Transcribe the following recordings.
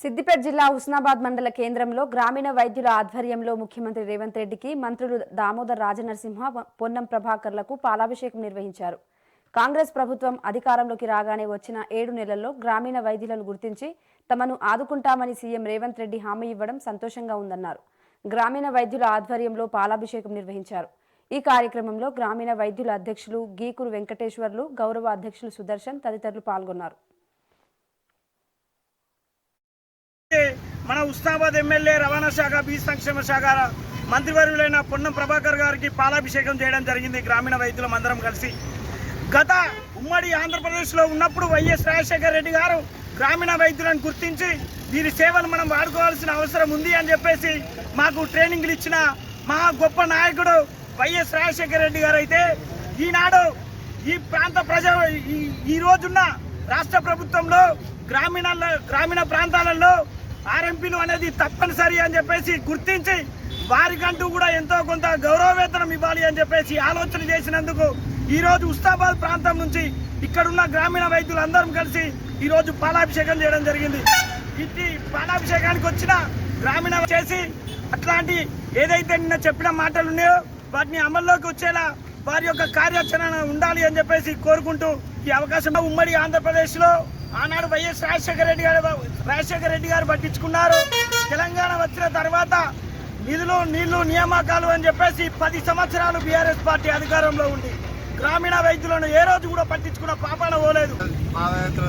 సిద్దిపేట జిల్లా హుస్నాబాద్ మండల కేంద్రంలో గ్రామీణ వైద్యుల ఆధ్వర్యంలో ముఖ్యమంత్రి రేవంత్ రెడ్డికి మంత్రులు దామోదర్ రాజనరసింహ పొన్నం ప్రభాకర్లకు పాలాభిషేకం నిర్వహించారు. కాంగ్రెస్ ప్రభుత్వం అధికారంలోకి రాగానే వచ్చిన ఏడు నెలల్లో గ్రామీణ వైద్యులను గుర్తించి తమను ఆదుకుంటామని సీఎం రేవంత్ రెడ్డి హామీ ఇవ్వడం సంతోషంగా ఉందన్నారు. గ్రామీణ వైద్యుల ఆధ్వర్యంలో పాలాభిషేకం నిర్వహించారు. ఈ కార్యక్రమంలో గ్రామీణ వైద్యుల అధ్యక్షులు గీకురు వెంకటేశ్వర్లు గౌరవ అధ్యక్షులు సుదర్శన్ తదితరులు పాల్గొన్నారు. మన ఉస్నాబాద్ ఎమ్మెల్యే రవాణా శాఖ బీ సంక్షేమ శాఖ మంత్రివర్యులైన పొన్నం ప్రభాకర్ గారికి పాలాభిషేకం చేయడం జరిగింది. గ్రామీణ వైద్యులం అందరం కలిసి గత ఉమ్మడి ఆంధ్రప్రదేశ్లో ఉన్నప్పుడు వైఎస్ రాజశేఖర రెడ్డి గారు గ్రామీణ వైద్యులను గుర్తించి వీరి సేవలు మనం వాడుకోవాల్సిన అవసరం ఉంది అని చెప్పేసి మాకు ట్రైనింగ్లు ఇచ్చిన మా గొప్ప నాయకుడు వైఎస్ రాజశేఖర రెడ్డి గారు అయితే ఈనాడు ఈ ప్రాంత ప్రజ ఈ ఈ రోజున్న రాష్ట్ర ప్రభుత్వంలో గ్రామీణ గ్రామీణ ప్రాంతాలలో ఆర్ఎంపీలు అనేది తప్పనిసరి అని చెప్పేసి గుర్తించి వారికంటూ కూడా ఎంతో కొంత గౌరవవేతనం ఇవ్వాలి అని చెప్పేసి ఆలోచన చేసినందుకు ఈరోజు ఉస్తాబాద్ ప్రాంతం నుంచి ఇక్కడున్న గ్రామీణ వైద్యులు అందరం కలిసి ఈరోజు పాలాభిషేకం చేయడం జరిగింది. ఇది పాలాభిషేకానికి వచ్చిన గ్రామీణ చేసి అట్లాంటి ఏదైతే నిన్న చెప్పిన మాటలు ఉన్నాయో వాటిని అమల్లోకి వచ్చేలా వారి యొక్క కార్యాచరణ ఉండాలి అని చెప్పేసి కోరుకుంటూ ఈ అవకాశం ఉమ్మడి ఆంధ్రప్రదేశ్లో ఆనాడు వైఎస్ రాజశేఖర రెడ్డి గారు రాజశేఖర రెడ్డి గారు పట్టించుకున్నారు. తెలంగాణ వచ్చిన తర్వాత నిధులు నీళ్ళు నియామకాలు అని చెప్పేసి పది సంవత్సరాలు బీఆర్ఎస్ పార్టీ అధికారంలో ఉంది. గ్రామీణ వైద్యులను ఏ రోజు కూడా పట్టించుకున్న పాపాన పోలేదు. పాదయాత్ర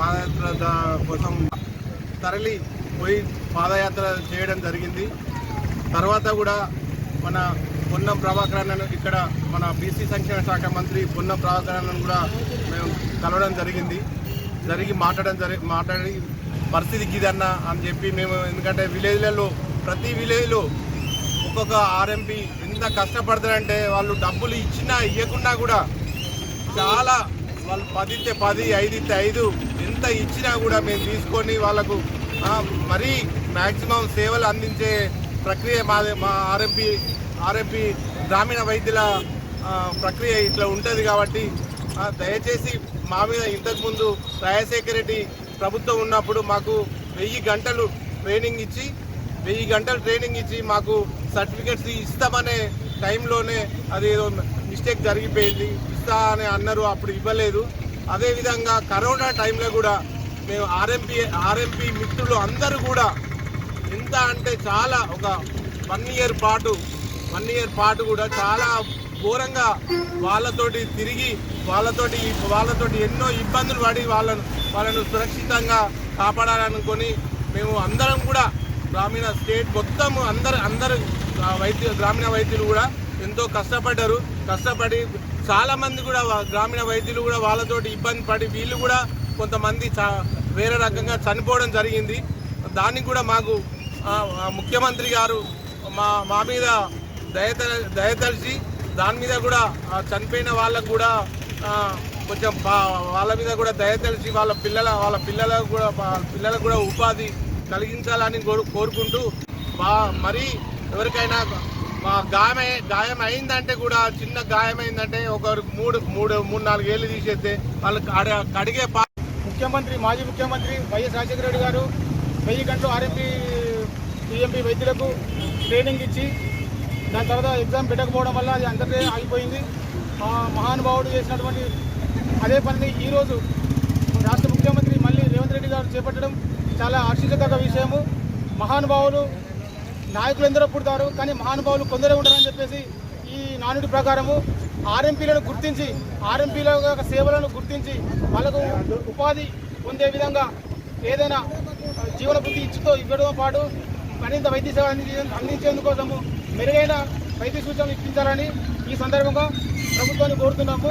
పాదయాత్ర కోసం తరలి పోయి పాదయాత్ర చేయడం జరిగింది. తర్వాత కూడా మన పొన్నం ప్రభాకర్ అన్నను ఇక్కడ మన బీసీ సంక్షేమ శాఖ మంత్రి పొన్నం ప్రభాకర్ అన్నను కూడా మేము కలవడం జరిగింది. జరిగి మాట్లాడడం జరిగి మాట్లాడి పరిస్థితి ఇదన్న అని చెప్పి మేము ఎందుకంటే విలేజ్లలో ప్రతి విలేజ్లో ఒక్కొక్క ఆర్ఎంపీ ఎంత కష్టపడతారంటే వాళ్ళు డబ్బులు ఇచ్చినా ఇవ్వకుండా కూడా చాలా వాళ్ళు పది ఇస్తే పది ఐదు ఇస్తే ఐదు ఎంత ఇచ్చినా కూడా మేము తీసుకొని వాళ్ళకు మరీ మ్యాక్సిమం సేవలు అందించే ప్రక్రియ మాది మా ఆర్ఎంపీ ఆర్ఎంపీ గ్రామీణ వైద్యుల ప్రక్రియ ఇట్లా ఉంటుంది కాబట్టి దయచేసి మా మీద ఇంతకుముందు రాజశేఖర రెడ్డి ప్రభుత్వం ఉన్నప్పుడు మాకు వెయ్యి గంటలు ట్రైనింగ్ ఇచ్చి వెయ్యి గంటలు ట్రైనింగ్ ఇచ్చి మాకు సర్టిఫికెట్స్ ఇస్తామనే టైంలోనే అది ఏదో మిస్టేక్ జరిగిపోయింది. ఇస్తా అని అన్నారు అప్పుడు ఇవ్వలేదు. అదేవిధంగా కరోనా టైంలో కూడా మేము ఆర్ఎంపీ ఆర్ఎంపీ మిత్రులు అందరూ కూడా ఎంత అంటే చాలా ఒక వన్ ఇయర్ పాటు వన్ ఇయర్ పాటు కూడా చాలా ఘోరంగా వాళ్ళతోటి తిరిగి వాళ్ళతోటి వాళ్ళతోటి ఎన్నో ఇబ్బందులు పడి వాళ్ళను వాళ్ళను సురక్షితంగా కాపాడాలనుకొని మేము అందరం కూడా గ్రామీణ స్టేట్ మొత్తం అందరు అందరు వైద్య గ్రామీణ వైద్యులు కూడా ఎంతో కష్టపడ్డారు. కష్టపడి చాలామంది కూడా గ్రామీణ వైద్యులు కూడా వాళ్ళతోటి ఇబ్బంది పడి వీళ్ళు కూడా కొంతమంది వేరే రకంగా చనిపోవడం జరిగింది. దానికి కూడా మాకు ముఖ్యమంత్రి గారు మా మా మీద దయత దయతలిచి దాని మీద కూడా చనిపోయిన వాళ్ళకు కూడా కొంచెం వాళ్ళ మీద కూడా దయతలిచి వాళ్ళ పిల్లల వాళ్ళ పిల్లలకు కూడా వాళ్ళ పిల్లలకు కూడా ఉపాధి కలిగించాలని కోరుకుంటూ బా మరీ ఎవరికైనా మా గాయమై గాయం అయిందంటే కూడా చిన్న గాయం అయిందంటే ఒకరు మూడు మూడు మూడు నాలుగు ఏళ్ళు తీసేస్తే వాళ్ళకి అడ- కడిగే పా ముఖ్యమంత్రి మాజీ ముఖ్యమంత్రి వైఎస్ రాజశేఖర రెడ్డి గారు వెయ్యి గంటలు ఆర్ఎంపీ టీఎంపీ వైద్యులకు ట్రైనింగ్ ఇచ్చి దాని తర్వాత ఎగ్జామ్ పెట్టకపోవడం వల్ల అది అంతటే ఆగిపోయింది. ఆ మహానుభావుడు చేసినటువంటి అదే పనిని ఈరోజు రాష్ట్ర ముఖ్యమంత్రి మళ్ళీ రేవంత్ రెడ్డి గారు చేపట్టడం చాలా హర్షించదగ్గ విషయము. మహానుభావులు నాయకులు ఎందరో పుడతారు కానీ మహానుభావులు కొందరే ఉంటారని చెప్పేసి ఈ నానుడి ప్రకారము ఆర్ఎంపీలను గుర్తించి ఆర్ఎంపీల యొక్క సేవలను గుర్తించి వాళ్ళకు ఉపాధి పొందే విధంగా ఏదైనా జీవన బుద్ధి ఇచ్చుతో ఇవ్వడంతో పాటు మరింత వైద్య సేవలు అందించేందుకోసము మెరుగైన వైద్య సూచనలు ఇప్పించాలని ఈ సందర్భంగా ప్రభుత్వాన్ని కోరుతున్నాము.